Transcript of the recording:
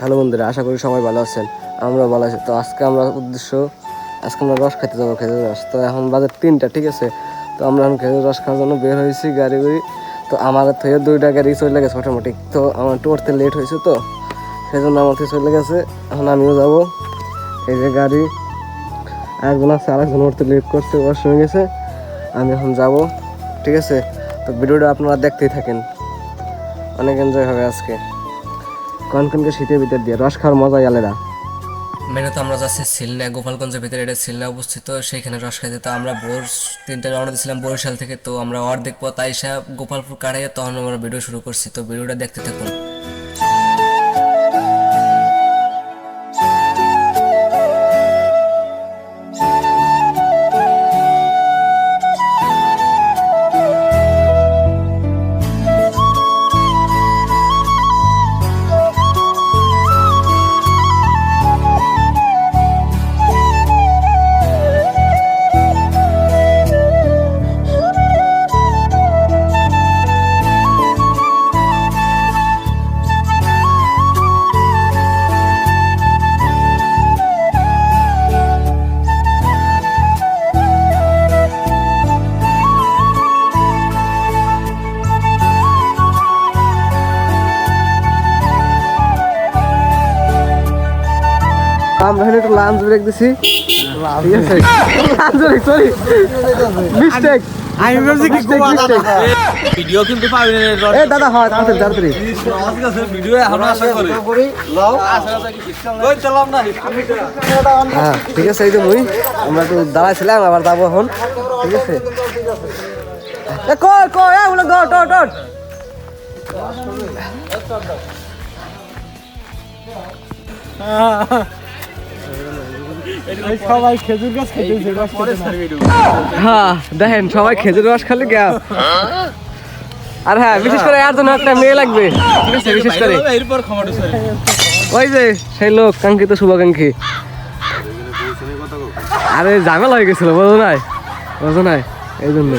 Hello বন্ধুরা, আশা করি সবাই ভালো আছেন। আমরা ভালো আছি। তো আজকে আমরা উদ্দেশ্য, আজকে আমরা রস খাইতে যাব, খেজুর রস। তো এখন বাজার তিনটা, ঠিক আছে? তো আমরা এখন খেজুর রস খাওয়ার জন্য বের হয়েছি গাড়ি গাড়ি তো আমার থেকে দুইটা গাড়ি চলে গেছে মোটামুটি তো আমার একটু লেট হয়েছে তো সেই জন্য আমার থেকে চলে গেছে। এখন আমিও যাব। এই যে গাড়ি একজন আছে, আরেকজন উঠতে লেট করছে ওর সঙ্গে গেছে। আমি এখন যাব, ঠিক আছে? তো ভিডিওটা আপনারা দেখতেই থাকেন। অনেক এনজয় হবে আজকে। কনকনকে শীতের ভিতর দিয়ে? রস খাওয়ার মজাই আলাদা। মেনে তো আমরা যাচ্ছি সিলনা, গোপালগঞ্জের ভিতরে এটা সিলনা অবস্থিত, সেইখানে রস খাইতে। তো আমরা বোর তিনটা রওনা দিয়েছিলাম বরিশাল থেকে, তো আমরা অর্ধেক পথ আইসা গোপালপুর কাড়াইয়া তখন আমরা ভিডিও শুরু করছি। তো ভিডিওটা দেখতে থাকুন। আমরা এখানে একটু লাঞ্চ ব্রেক দিছি। ঠিক আছে? লাঞ্চ ব্রেক সরি মিস্টেক আমি ভাবছি কি গোয়া দাদা। ভিডিও কিন্তু পাবি এ দাদা হয় তাড়াতাড়ি তাড়াতাড়ি। ভিডিও এখন আশা করি ওই চলাম না হ্যাঁ ঠিক আছে এই তো মুই। আমরা একটু দাঁড়াইছিলাম আবার যাব এখন। ঠিক আছে? এ কই কই এ বলে ডট ডট ডট সবাই খেজুর গাছ হ্যাঁ দেখেন সবাই খেজুর রস খালি গা আর? হ্যাঁ বিশেষ করে আর জন্য একটা মেয়ে লাগবে। ঠিক আছে বিশেষ করে। ওই যে সেই লোক কাঙ্ক্ষিত শুভাকাঙ্ক্ষী। আরে ঝামেলা হয়ে গেছিল বোঝো নাই? বোঝো নাই? এই জন্য।